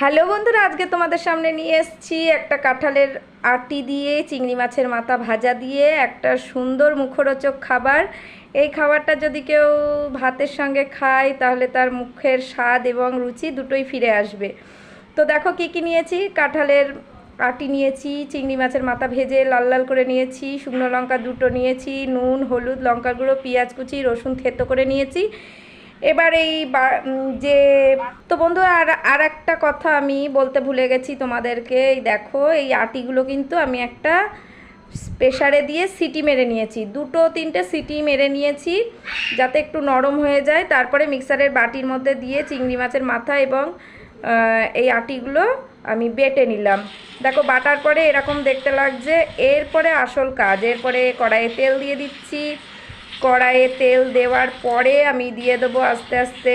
Hello বন্ধুরা, আজকে তোমাদের সামনে নিয়ে এসেছি একটা কাঁঠালের আটি দিয়ে, চিংড়ি মাছের মাথা ভাজা দিয়ে, একটা সুন্দর মুখরোচক খাবার। এই খাবারটা যদি কেউ ভাতের সঙ্গে খায়, তাহলে তার মুখের স্বাদ এবং রুচি দুটোই ফিরে আসবে। তো দেখো কী কী নিয়েছি, কাঁঠালের আটি নিয়েছি, চিংড়ি মাছের মাথা ভেজে লাল লাল করে নিয়েছি, শুকনো লঙ্কা দুটো নিয়েছি, নুন, হলুদ লঙ্কা গুঁড়ো, পেঁয়াজ কুচি, রসুন থেতো করে নিয়েছি। এবার এই যে, তো বন্ধু, আর আর একটা কথা আমি বলতে ভুলে গেছি তোমাদেরকে। এই দেখো, এই আটিগুলো কিন্তু আমি একটা প্রেশারে দিয়ে সিটি মেরে নিয়েছি। দুটো, তিনটে সিটি মেরে নিয়েছি যাতে একটু নরম হয়ে যায়। তারপরে মিক্সারের বাটির মধ্যে দিয়ে চিংড়ি মাছের মাথা এবং এই আটিগুলো আমি বেটে নিলাম। দেখো, বাটার পরে এরকম দেখতে লাগছে। এরপরে আসল কাজ। এরপরে কড়াইয়ে তেল দিয়ে দিচ্ছি। কড়াইয়ে তেল দেওয়ার পরে আমি দিয়ে দেবো আস্তে আস্তে।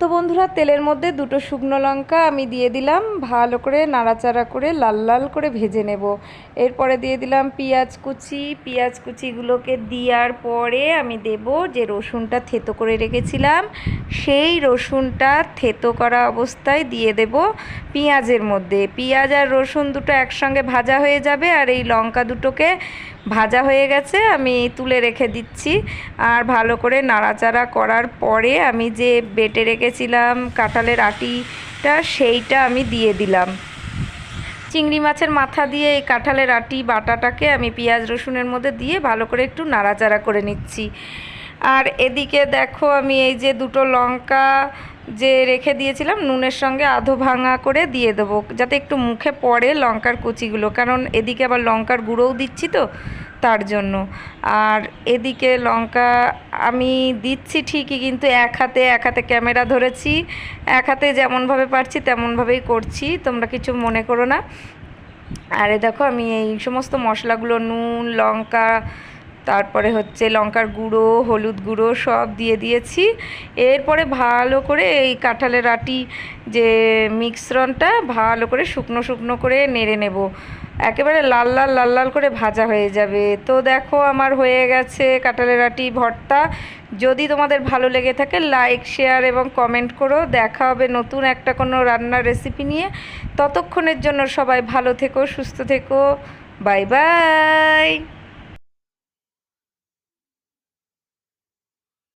তো বন্ধুরা, তেলের মধ্যে দুটো শুকনো লঙ্কা আমি দিয়ে দিলাম। ভালো করে নাড়াচাড়া করে লাল লাল করে ভেজে নেব। এরপরে দিয়ে দিলাম পেঁয়াজ কুচি। পেঁয়াজ কুচিগুলোকে দেওয়ার পরে আমি দেব যে রসুনটা থেতো করে রেখেছিলাম, সেই রসুনটা থেতো করা অবস্থায় দিয়ে দেব পেঁয়াজের মধ্যে। পেঁয়াজ আর রসুন দুটো একসঙ্গে ভাজা হয়ে যাবে আর এই লঙ্কা দুটোকে ভাজা হয়ে গেছে, আমি তুলে রেখে দিচ্ছি। আর ভালো করে নাড়াচাড়া করার পরে আমি যে বেটে রেখেছিলাম কাঁঠালের আটিটা, সেইটা আমি দিয়ে দিলাম। চিংড়ি মাছের মাথা দিয়ে এই কাঁঠালের আটি বাটাটাকে আমি পেঁয়াজ রসুনের মধ্যে দিয়ে ভালো করে একটু নাড়াচাড়া করে নিচ্ছি। আর এদিকে দেখো আমি এই যে দুটো লঙ্কা যে রেখে দিয়েছিলাম, নুনের সঙ্গে আধো ভাঙা করে দিয়ে দেবো, যাতে একটু মুখে পড়ে লঙ্কার কুচিগুলো। কারণ এদিকে আবার লঙ্কার গুঁড়োও দিচ্ছি তো, তার জন্য। আর এদিকে লঙ্কা আমি দিচ্ছি ঠিকই, কিন্তু এক হাতে এক হাতে ক্যামেরা ধরেছি, এক হাতে যেমনভাবে পারছি তেমনভাবেই করছি, তোমরা কিছু মনে করো না। আরে দেখো, আমি এই সমস্ত মশলাগুলো, নুন, লঙ্কা তারপরে হচ্ছে লঙ্কার গুঁড়ো, হলুদ গুঁড়ো সব দিয়ে দিয়েছি। এরপরে ভালো করে এই কাঁঠালের আটি যে মিশ্রণটা ভালো করে শুকনো শুকনো করে নেড়ে নেব। একেবারে লাল লাল লাল লাল করে ভাজা হয়ে যাবে। তো দেখো আমার হয়ে গেছে কাঁঠালের আটি ভর্তা। যদি তোমাদের ভালো লেগে থাকে লাইক, শেয়ার এবং কমেন্ট করো। দেখা হবে নতুন একটা কোনো রান্নার রেসিপি নিয়ে। ততক্ষণের জন্য সবাই ভালো থেকো, সুস্থ থেকো। Bye bye.